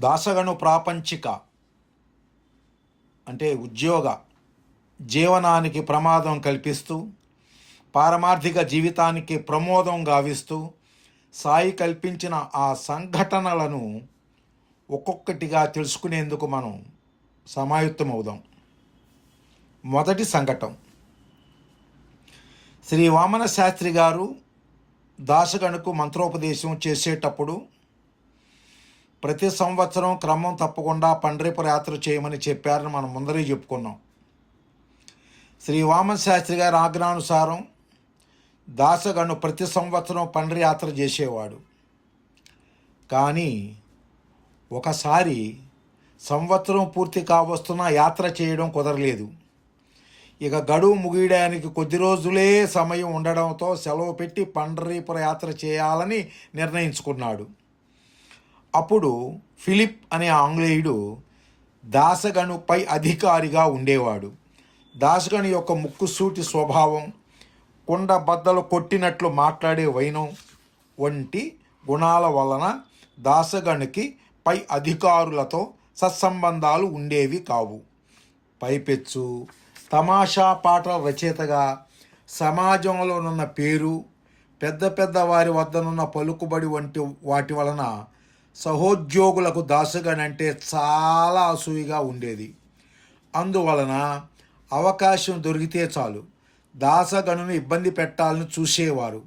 దాసగను ప్రాపంచిక అంటే ఉద్యోగ జీవనానికి ప్రమాదం కల్పిస్తూ పారమార్థిక జీవితానికి ప్రమోదం గావిస్తూ సాయి కల్పించిన ఆ సంఘటనలను ఒక్కొక్కటిగా తెలుసుకునేందుకు మనం సమాయుత్తమవుదాం మొదటి సంఘటన శ్రీ వామన శాస్త్రి గారు దాసగణకు మంత్రోపదేశం చేసేటప్పుడు ప్రతి సంవత్సరం క్రమం తప్పకుండా పండ్రిపుర యాత్ర చేయమని చెప్పారని మనం ముందరే చెప్పుకున్నాం. శ్రీ వామన శాస్త్రి గారి ఆజ్ఞానుసారం దాసగను ప్రతి సంవత్సరం పండ్రి యాత్ర చేసేవాడు. కానీ ఒకసారి సంవత్సరం పూర్తి కావస్తున్న యాత్ర చేయడం కుదరలేదు. ఇక గడువు ముగియడానికి కొద్ది రోజులే సమయం ఉండడంతో సెలవు పెట్టి పండరీపుర యాత్ర చేయాలని నిర్ణయించుకున్నాడు. అప్పుడు ఫిలిప్ అనే ఆంగ్లేయుడు దాసగనుపై అధికారిగా ఉండేవాడు. దాసగను యొక్క ముక్కుసూటి స్వభావం కుండ బద్దలు కొట్టినట్లు మాట్లాడే వైనం వంటి గుణాల వలన దాసగణుకి పై అధికారులతో సత్సంబంధాలు ఉండేవి కావు. పైపెచ్చు తమాషా పాటల రచయితగా సమాజంలోనున్న పేరు పెద్ద పెద్ద వారి వద్దనున్న పలుకుబడి వంటి వాటి వలన సహోద్యోగులకు దాసగని అంటే చాలా అసూయగా ఉండేది. అందువలన అవకాశం దొరికితే చాలు. దాసగనును ఇబ్బంది పెట్టాలని చూసేవారు.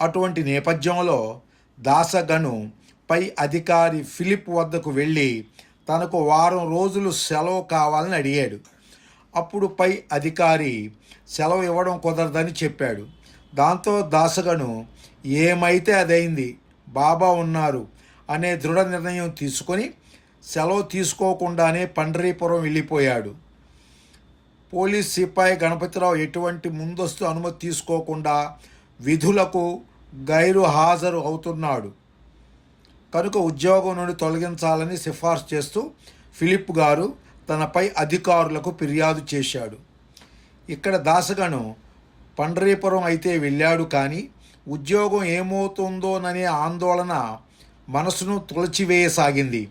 అటువంటి నేపథ్యంలో దాసగను పై అధికారి ఫిలిప్ వద్దకు వెళ్ళి తనకు వారం రోజులు సెలవు కావాలని అడిగాడు. అప్పుడు పై అధికారి సెలవు ఇవ్వడం కుదరదని చెప్పాడు. దాంతో దాసగను ఏమైతే అదైంది? బాబా ఉన్నారు. అనే దృఢ నిర్ణయం తీసుకొని సెలవు తీసుకోకుండానే పండరీపురం వెళ్ళిపోయాడు. పోలీస్ సిపాయి గణపతిరావు ఎటువంటి ముందస్తు అనుమతి తీసుకోకుండా విధులకు గైరు హాజరు అవుతున్నాడు. కనుక ఉద్యోగం నుండి తొలగించాలని సిఫార్సు చేస్తూ ఫిలిప్ గారు తనపై అధికారులకు ఫిర్యాదు చేశాడు. ఇక్కడ దాసగను పండరీపురం అయితే వెళ్ళాడు కానీ ఉద్యోగం ఏమవుతుందోననే ఆందోళన మనసును తులచివేయసాగింది.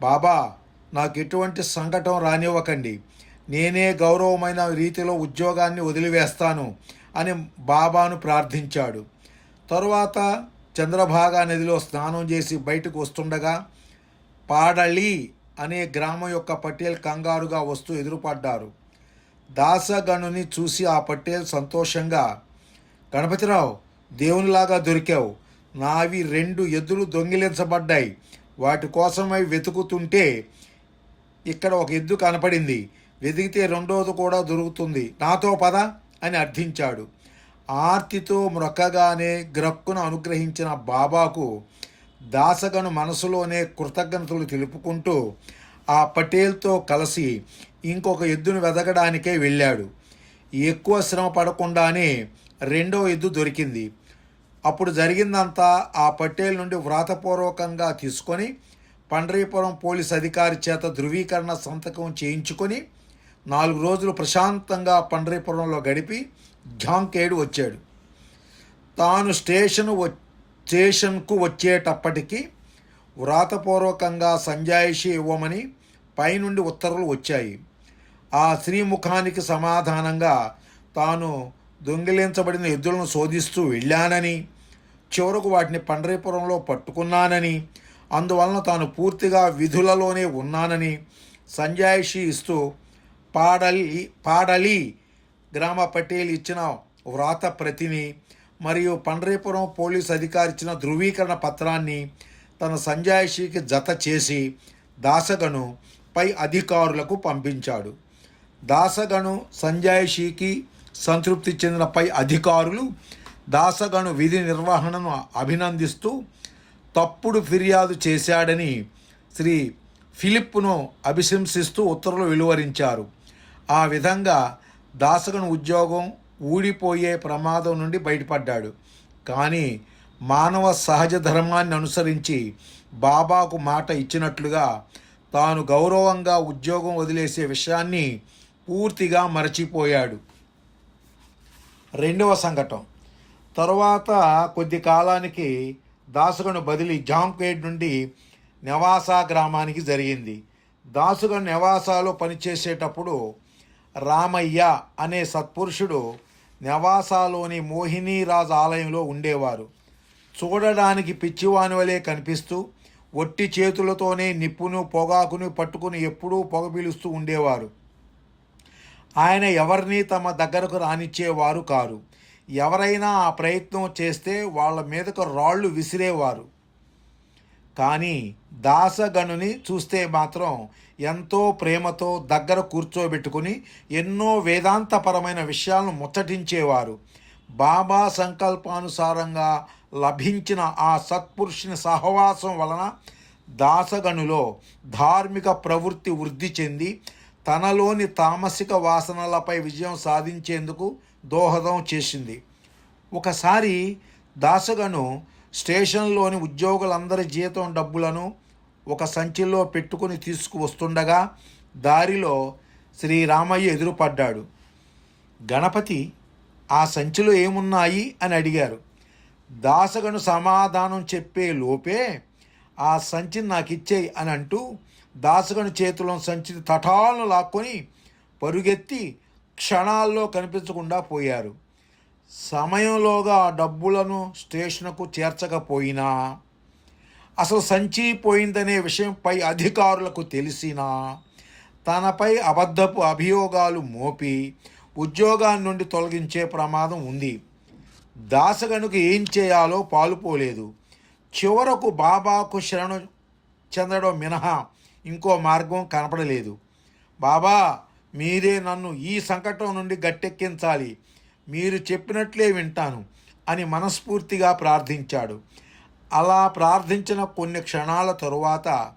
బాబా నాకు ఎటువంటి సంకటం రానివ్వకండి. నేనే గౌరవమైన రీతిలో ఉద్యోగాన్ని వదిలివేస్తాను అని బాబాను ప్రార్థించాడు. తరువాత చంద్రభాగా నదిలో స్నానం చేసి బయటకు వస్తుండగా పాడళి అనే గ్రామం యొక్క పటేల్ కంగారుగా వస్తూ ఎదురుపడ్డారు. దాసగణుని చూసి ఆ పటేల్ సంతోషంగా గణపతిరావు దేవునిలాగా దొరికావు. నావి రెండు ఎద్దులు దొంగిలించబడ్డాయి. వాటి కోసమై వెతుకుతుంటే ఇక్కడ ఒక ఎద్దు కనపడింది. వెతికితే రెండోది కూడా దొరుకుతుంది. నాతో పద అని అర్థించాడు. ఆర్తితో మ్రొక్కగానే గ్రక్కును అనుగ్రహించిన బాబాకు దాసగను మనసులోనే కృతజ్ఞతలు తెలుపుకుంటూ ఆ పటేల్తో కలిసి ఇంకొక ఎద్దును వెదగడానికే వెళ్ళాడు. ఎక్కువ శ్రమ పడకుండానే రెండో ఎద్దు దొరికింది. అప్పుడు జరిగిందంతా ఆ పటేల్ నుండి వ్రాతపూర్వకంగా తీసుకొని పండరీపురం పోలీస్ అధికారి చేత ధృవీకరణ సంతకం చేయించుకొని నాలుగు రోజులు ప్రశాంతంగా పండరీపురంలో గడిపి ఝాంకేడు వచ్చాడు. తాను స్టేషన్ వ స్టేషన్కు వచ్చేటప్పటికి వ్రాతపూర్వకంగా సంజాయిషి ఇవ్వమని పైనుండి ఉత్తర్వులు వచ్చాయి. ఆ శ్రీముఖానికి సమాధానంగా తాను దొంగిలించబడిన ఎద్దులను శోధిస్తూ వెళ్ళానని చివరకు వాటిని పండరీపురంలో పట్టుకున్నానని అందువలన తాను పూర్తిగా విధులలోనే ఉన్నానని సంజాయిషి ఇస్తూ పాడలి పాడలి గ్రామ పటేల్ ఇచ్చిన వ్రాత ప్రతిని మరియు పండరీపురం పోలీస్ అధికారి ఇచ్చిన ధృవీకరణ పత్రాన్ని తన సంజాయిషికి జత చేసి దాసగను పై అధికారులకు పంపించాడు. దాసగను సంజాయిషికి సంతృప్తి చెందిన పై అధికారులు దాసగను విధి నిర్వహణను అభినందిస్తూ తప్పుడు ఫిర్యాదు చేశాడని శ్రీ ఫిలిప్ను అభిశంసిస్తూ ఉత్తర్వులు వెలువరించారు. ఆ విధంగా దాసగను ఉద్యోగం ఊడిపోయే ప్రమాదం నుండి బయటపడ్డాడు. కానీ మానవ సహజ ధర్మాన్ని అనుసరించి బాబాకు మాట ఇచ్చినట్లుగా తాను గౌరవంగా ఉద్యోగం వదిలేసే విషయాన్ని పూర్తిగా మరచిపోయాడు. రెండవ సంఘటన తరువాత కొద్ది కాలానికి దాసుగను బదిలీ జాంకేడ్ నుండి నెవాసా గ్రామానికి జరిగింది. దాసుగ నెవాసాలో పనిచేసేటప్పుడు రామయ్య అనే సత్పురుషుడు నెవాసాలోని మోహినీరాజ్ ఆలయంలో ఉండేవారు. చూడడానికి పిచ్చివాని వలె కనిపిస్తూ ఒట్టి చేతులతోనే నిప్పును పొగాకును పట్టుకుని ఎప్పుడూ పొగ పీలుస్తూ ఉండేవారు. ఆయన ఎవరిని తమ దగ్గరకు రానిచ్చేవారు కారు. ఎవరైనా ఆ ప్రయత్నం చేస్తే వాళ్ళ మీదకు రాళ్ళు విసిరేవారు. కానీ దాసగనుని చూస్తే మాత్రం ఎంతో ప్రేమతో దగ్గర కూర్చోబెట్టుకుని ఎన్నో వేదాంతపరమైన విషయాలను ముచ్చటించేవారు. బాబా సంకల్పానుసారంగా లభించిన ఆ సత్పురుషుని సహవాసం వలన దాసగనులో ధార్మిక ప్రవృత్తి వృద్ధి చెంది తనలోని తామసిక వాసనలపై విజయం సాధించేందుకు దోహదం చేసింది. ఒకసారి దాసగను స్టేషన్లోని ఉద్యోగులందరి జీతం డబ్బులను ఒక సంచిలో పెట్టుకుని తీసుకువస్తుండగా దారిలో శ్రీరామయ్య ఎదురుపడ్డాడు. గణపతి ఆ సంచిలో ఏమున్నాయి? అని అడిగారు. దాసగను సమాధానం చెప్పే లోపే ఆ సంచిని నాకు ఇచ్చేయి అని అంటూ దాసగను చేతిలో సంచిని తటాలను లాక్కొని పరుగెత్తి క్షణాల్లో కనిపించకుండా పోయారు. సమయంలోగా డబ్బులను స్టేషన్కు చేర్చకపోయినా అసలు సంచి పోయిందనే విషయంపై అధికారులకు తెలిసినా తనపై అబద్ధపు అభియోగాలు మోపి ఉద్యోగాన్ని నుండి తొలగించే ప్రమాదం ఉంది. దాసగనుకు ఏం చేయాలో పాలుపోలేదు. చివరకు బాబాకు శరణు చెందడం మినహా ఇంకో మార్గం కనపడలేదు. బాబా మీరే నన్ను ఈ సంకటం నుండి గట్టెక్కించాలి. మీరు చెప్పినట్లే వింటాను అని మనస్ఫూర్తిగా ప్రార్థించాడు. అలా ప్రార్థించిన కొన్ని క్షణాల తరువాత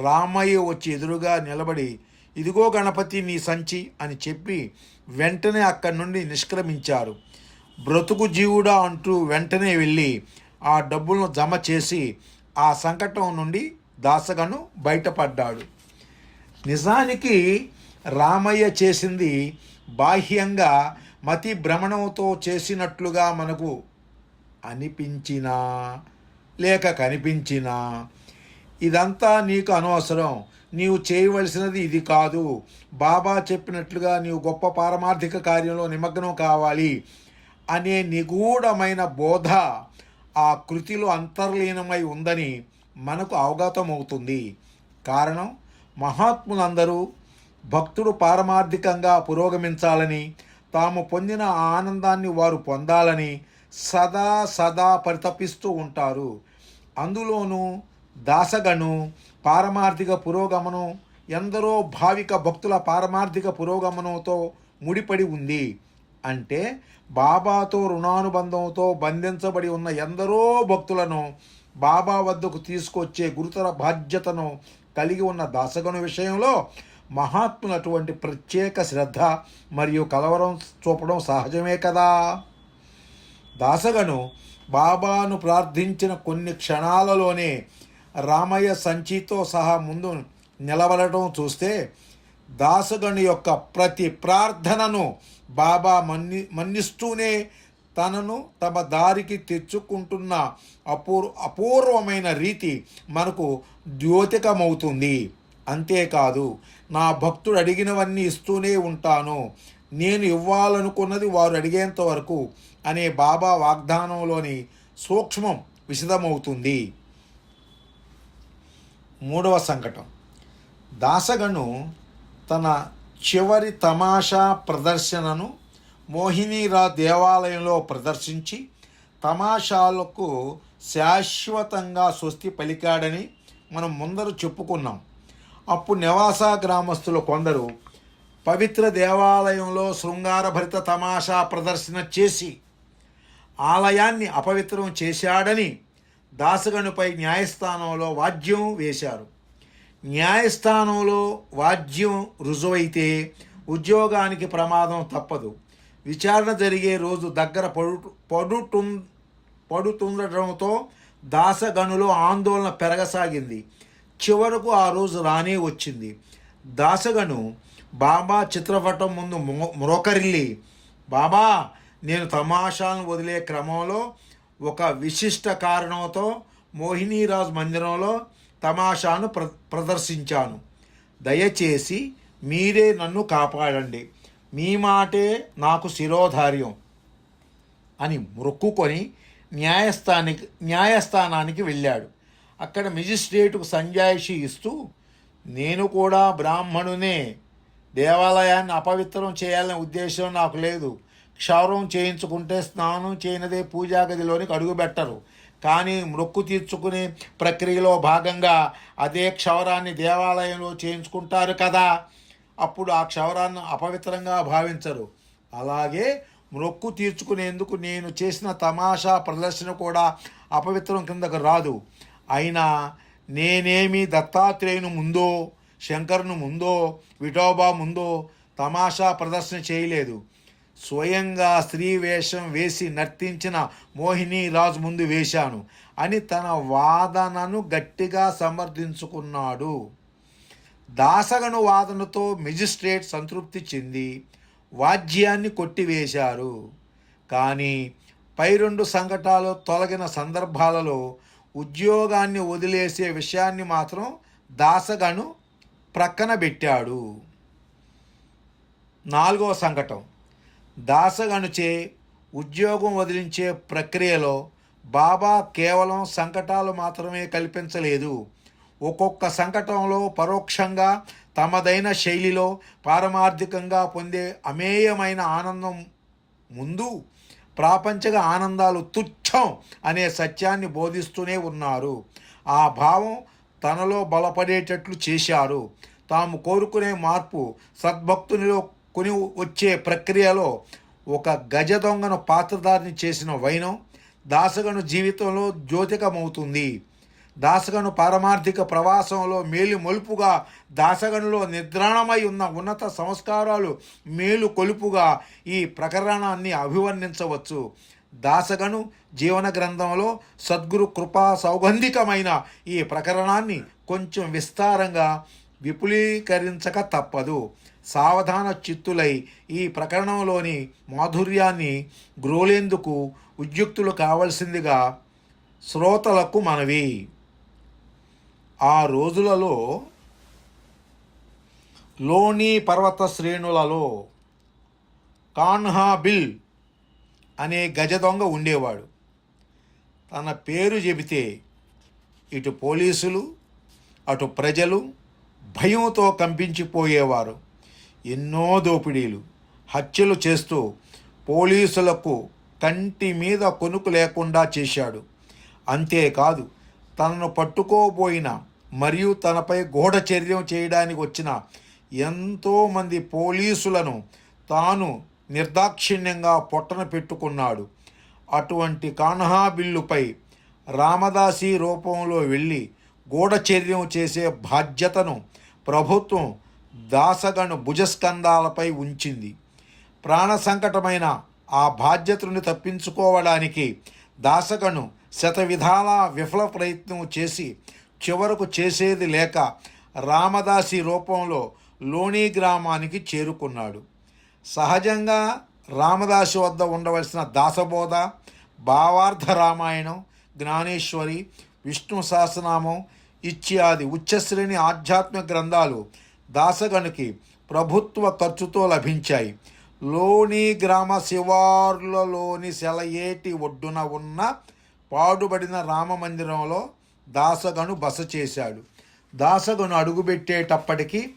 రామయ్య వచ్చి ఎదురుగా నిలబడి ఇదిగో గణపతి నీ సంచి అని చెప్పి వెంటనే అక్కడి నుండి నిష్క్రమించారు. బ్రతుకు జీవుడా అంటూ వెంటనే వెళ్ళి ఆ డబ్బులను జమ చేసి ఆ సంకటం నుండి దాసగను బయటపడ్డాడు. నిజానికి రామయ్య చేసింది బాహ్యంగా మతి భ్రమణంతో చేసినట్లుగా మనకు అనిపించినా లేక కనిపించినా ఇదంతా నీకు అనవసరం. నీవు చేయవలసినది ఇది కాదు. బాబా చెప్పినట్లుగా నీవు గొప్ప పారమార్థిక కార్యంలో నిమగ్నం కావాలి అనే నిగూఢమైన బోధ ఆ కృతిలో అంతర్లీనమై ఉందని మనకు అవగతమవుతుంది. కారణం మహాత్ములందరూ భక్తుడు పారమార్థికంగా పురోగమించాలని తాము పొందిన ఆనందాన్ని వారు పొందాలని సదా సదా పరితపిస్తూ ఉంటారు. అందులోనూ దాసగను పారమార్థిక పురోగమనం ఎందరో భావిక భక్తుల పారమార్థిక పురోగమనంతో ముడిపడి ఉంది. అంటే బాబాతో రుణానుబంధంతో బంధించబడి ఉన్న ఎందరో భక్తులను బాబా వద్దకు తీసుకొచ్చే గురుతర బాధ్యతను కలిగి ఉన్న దాసగను విషయంలో మహాత్ములు అటువంటి ప్రత్యేక శ్రద్ధ మరియు కలవరం చూపడం సహజమే కదా. దాసగను బాబాను ప్రార్థించిన కొన్ని క్షణాలలోనే రామయ్య సంచితో సహా ముందు నిలబడటం చూస్తే దాసగను యొక్క ప్రతి ప్రార్థనను బాబా మన్ని మన్నిస్తూనే తనను తమ దారికి తెచ్చుకుంటున్న అపూర్ అపూర్వమైన రీతి మనకు ద్యోతికమవుతుంది. అంతేకాదు నా భక్తుడు అడిగినవన్నీ ఇస్తూనే ఉంటాను. నేను ఇవ్వాలనుకున్నది వారు అడిగేంత వరకు అనే బాబా వాగ్దానంలోని సూక్ష్మం విశదమవుతుంది. మూడవ సంకటం దాసగను తన చివరి తమాషా ప్రదర్శనను మోహినీరా దేవాలయంలో ప్రదర్శించి తమాషాలకు శాశ్వతంగా స్వస్తి పలికాడని మనం ముందరు చెప్పుకున్నాం. అప్పుడు నివాస గ్రామస్తులు కొందరు పవిత్ర దేవాలయంలో శృంగారభరిత తమాషా ప్రదర్శన చేసి ఆలయాన్ని అపవిత్రం చేశాడని దాసగనుపై న్యాయస్థానంలో వాద్యం వేశారు. న్యాయస్థానంలో వాద్యం రుజువైతే ఉద్యోగానికి ప్రమాదం తప్పదు. విచారణ జరిగే రోజు దగ్గర పడు పడుటు పడుతుండటంతో దాసగనులో ఆందోళన పెరగసాగింది. చివరకు ఆ రోజు రానే వచ్చింది. దాసగను బాబా చిత్రపటం ముందు మ్రోకరిల్లి. బాబా నేను తమాషాలను వదిలే క్రమంలో ఒక విశిష్ట కారణంతో మోహినీరాజ్ మందిరంలో తమాషాను ప్ర ప్రదర్శించాను. దయచేసి మీరే నన్ను కాపాడండి. మీ మాటే నాకు శిరోధార్యం అని మొక్కుకొని న్యాయస్థానికి న్యాయస్థానానికి వెళ్ళాడు. అక్కడ మెజిస్ట్రేటుకు సంజాయిషి ఇస్తూ నేను కూడా బ్రాహ్మణునే దేవాలయాన్ని అపవిత్రం చేయాలనే ఉద్దేశం నాకు లేదు. క్షౌరం చేయించుకుంటే స్నానం చేయనిదే పూజా గదిలోనికి అడుగుపెట్టరు కానీ మొక్కు తీర్చుకునే ప్రక్రియలో భాగంగా అదే క్షౌరాన్ని దేవాలయంలో చేయించుకుంటారు కదా అప్పుడు ఆ క్షౌరాన్ని అపవిత్రంగా భావించరు. అలాగే మొక్కు తీర్చుకునేందుకు నేను చేసిన తమాషా ప్రదర్శన కూడా అపవిత్రం కిందకు రాదు. అయినా నేనేమి దత్తాత్రేయుని ముందో శంకర్ను ముందో విఠోబా ముందో తమాషా ప్రదర్శన చేయలేదు. స్వయంగా స్త్రీ వేషం వేసి నర్తించిన మోహిని రాజు ముందు వేశాను. అని తన వాదనను గట్టిగా సమర్థించుకున్నాడు. దాసగను వాదనతో మెజిస్ట్రేట్ సంతృప్తి చెంది వాద్యాన్ని కొట్టివేశారు. కానీ పై రెండు సంఘటాలు తొలగిన సందర్భాలలో ఉద్యోగాన్ని వదిలేసే విషయాన్ని మాత్రం దాసగను ప్రక్కన పెట్టాడు. నాలుగవ సంకటం దాసగనుచే ఉద్యోగం వదిలించే ప్రక్రియలో బాబా కేవలం సంకటాలు మాత్రమే కల్పించలేదు. ఒక్కొక్క సంకటంలో పరోక్షంగా తమదైన శైలిలో పారమార్థికంగా పొందే అమేయమైన ఆనందం ముందు ప్రాపంచిక ఆనందాలు తుచ్చం అనే సత్యాన్ని బోధిస్తూనే ఉన్నారు. ఆ భావం తనలో బలపడేటట్లు చేశారు. తాము కోరుకునే మార్పు సద్భక్తునిలో కొని వచ్చే ప్రక్రియలో ఒక గజ దొంగను పాత్రధారిని చేసిన వైనం దాసగను జీవితంలో జ్యోతికమవుతుంది. దాసగను పారమార్థిక ప్రవాసంలో మేలు మలుపుగా దాసగనులో నిద్రాణమై ఉన్న ఉన్నత సంస్కారాలు మేలు కొలుపుగా ఈ ప్రకరణాన్ని అభివర్ణించవచ్చు. దాసగను జీవన గ్రంథంలో సద్గురు కృపా సౌగంధికమైన ఈ ప్రకరణాన్ని కొంచెం విస్తారంగా విపులీకరించక తప్పదు. సావధాన చిత్తులై ఈ ప్రకరణంలోని మాధుర్యాన్ని గ్రోలేందుకు ఉద్యుక్తులు కావలసిందిగా శ్రోతలకు మనవి. ఆ రోజులలో లోని పర్వత శ్రేణులలో కాన్హాబిల్ అనే గజ దొంగ ఉండేవాడు. తన పేరు చెబితే ఇటు పోలీసులు అటు ప్రజలు భయంతో కంపించిపోయేవారు. ఎన్నో దోపిడీలు హత్యలు చేస్తూ పోలీసులకు కంటి మీద కొనుకు లేకుండా చేశాడు. అంతేకాదు తనను పట్టుకోబోయిన మరియు తనపై గూఢచర్యం చేయడానికి వచ్చిన ఎంతోమంది పోలీసులను తాను నిర్దాక్షిణ్యంగా పొట్టన పెట్టుకున్నాడు. అటువంటి కాన్హా బిల్లుపై రామదాసి రూపంలో వెళ్ళి గూఢచర్యం చేసే బాధ్యతను ప్రభుత్వం దాసగను భుజస్కంధాలపై ఉంచింది. ప్రాణ సంకటమైన ఆ బాధ్యతను తప్పించుకోవడానికి దాసగను శత విధాల విఫల ప్రయత్నం చేసి చివరకు చేసేది లేక రామదాసి రూపంలో లోణి గ్రామానికి చేరుకున్నాడు. సహజంగా రామదాసు వద్ద ఉండవలసిన దాసబోధ భావార్థ రామాయణం జ్ఞానేశ్వరి విష్ణు సహస్రనామం ఇత్యాది ఉచ్చశ్రేణి ఆధ్యాత్మిక గ్రంథాలు దాసగనికి ప్రభుత్వ ఖర్చుతో లభించాయి. లోని గ్రామ శివార్లలోని సెలయేటి ఒడ్డున ఉన్న పాడుబడిన రామ మందిరంలో దాసగను బస చేశాడు. దాసగను అడుగుబెట్టేటప్పటికీ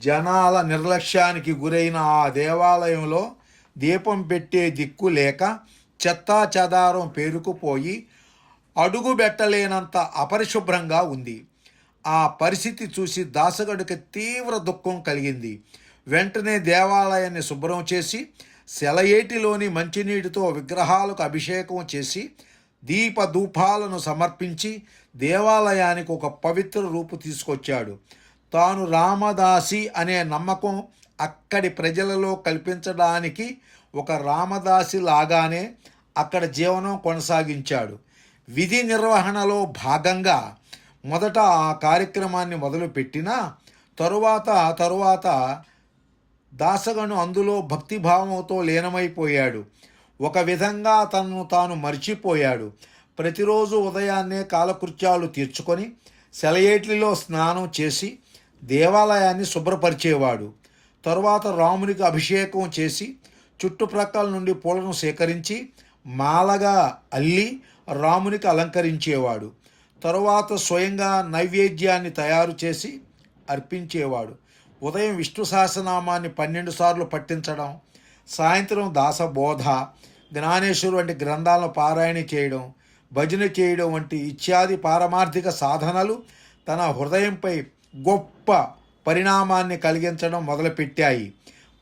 జనాల నిర్లక్ష్యానికి గురైన ఆ దేవాలయంలో దీపం పెట్టే దిక్కు లేక చెత్తా చెదారం పేరుకుపోయి అడుగు పెట్టలేనంత అపరిశుభ్రంగా ఉంది. ఆ పరిస్థితి చూసి దాసగడికి తీవ్ర దుఃఖం కలిగింది. వెంటనే దేవాలయాన్ని శుభ్రం చేసి సెలయేటిలోని మంచినీటితో విగ్రహాలకు అభిషేకం చేసి దీపధూపాలను సమర్పించి దేవాలయానికి ఒక పవిత్ర రూపు తీసుకొచ్చాడు. తాను రామదాసి అనే నమ్మకం అక్కడి ప్రజలలో కల్పించడానికి ఒక రామదాసి లాగానే అక్కడ జీవనం కొనసాగించాడు. విధి నిర్వహణలో భాగంగా మొదట ఆ కార్యక్రమాన్ని మొదలుపెట్టినా తరువాత తరువాత దాసగను అందులో భక్తిభావంతో లీనమైపోయాడు. ఒక విధంగా తనను తాను మర్చిపోయాడు. ప్రతిరోజు ఉదయాన్నే కాలకృత్యాలు తీర్చుకొని సెలయేట్లిలో స్నానం చేసి దేవాలయాన్ని శుభ్రపరిచేవాడు. తరువాత రామునికి అభిషేకం చేసి చుట్టుప్రక్కల నుండి పూలను సేకరించి మాలగా అల్లి రామునికి అలంకరించేవాడు. తరువాత స్వయంగా నైవేద్యాన్ని తయారు చేసి అర్పించేవాడు. ఉదయం విష్ణు సహస్రనామాన్ని పన్నెండు సార్లు పట్టించడం సాయంత్రం దాసబోధ జ్ఞానేశ్వరు వంటి గ్రంథాలను పారాయణ చేయడం భజన చేయడం వంటి ఇత్యాది పారమార్థిక సాధనలు తన హృదయంపై గొప్ప పరిణామాన్ని కలిగించడం మొదలుపెట్టాయి.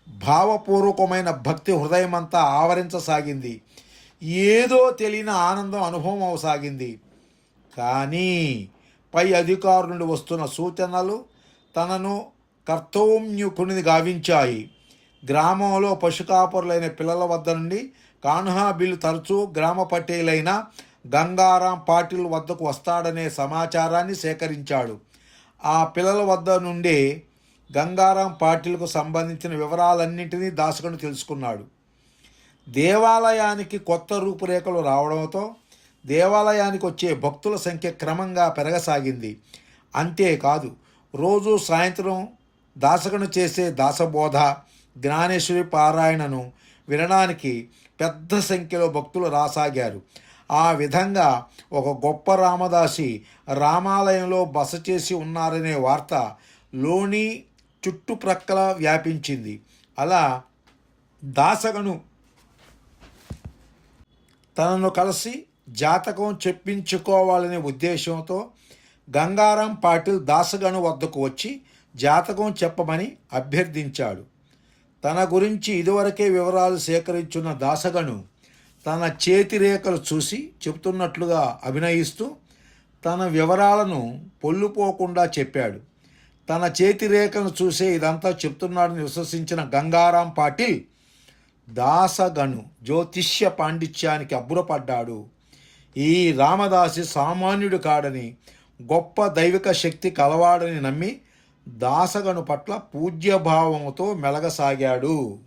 భావపూర్వకమైన భక్తి హృదయమంతా ఆవరించసాగింది. ఏదో తెలియని ఆనందం అనుభవం అవసాగింది. కానీ పై అధికారుల నుండి వస్తున్న సూచనలు తనను కర్తవ్యుకుని గావించాయి. గ్రామంలో పశుకాపురులైన పిల్లల వద్ద నుండి కాన్హా బిల్లు తరచూ గ్రామ పటేలైన గంగారాం పాటిల్ వద్దకు వస్తాడనే సమాచారాన్ని సేకరించాడు. ఆ పిల్లల వద్ద నుండే గంగారాం పాటిల్కు సంబంధించిన వివరాలన్నింటినీ దాసుకుని తెలుసుకున్నాడు. దేవాలయానికి కొత్త రూపురేఖలు రావడంతో దేవాలయానికి వచ్చే భక్తుల సంఖ్య క్రమంగా పెరగసాగింది. అంతేకాదు రోజు సాయంత్రం దాసగను చేసే దాసబోధ జ్ఞానేశ్వరి పారాయణను వినడానికి పెద్ద సంఖ్యలో భక్తులు రాసాగారు. ఆ విధంగా ఒక గొప్ప రామదాసి రామాలయంలో బస చేసి ఉన్నారనే వార్త లోని చుట్టుప్రక్కల వ్యాపించింది. అలా దాసగను తనను కలిసి జాతకం చెప్పించుకోవాలనే ఉద్దేశంతో గంగారాం పాటిల్ దాసగను వద్దకు వచ్చి జాతకం చెప్పమని అభ్యర్థించాడు. తన గురించి ఇదివరకే వివరాలు సేకరించున్న దాసగను తన చేతి రేఖలు చూసి చెబుతున్నట్లుగా అభినయిస్తూ తన వివరాలను పొల్లుపోకుండా చెప్పాడు. తన చేతి రేఖను చూసే ఇదంతా చెప్తున్నాడని విశ్వసించిన గంగారాం పాటిల్ దాసగను జ్యోతిష్య పాండిత్యానికి అబ్బురపడ్డాడు. ఈ రామదాసి సామాన్యుడు కాడని గొప్ప దైవిక శక్తి కలవాడని నమ్మి దాసగను పట్ల పూజ్యభావముతో మెలగసాగాడు.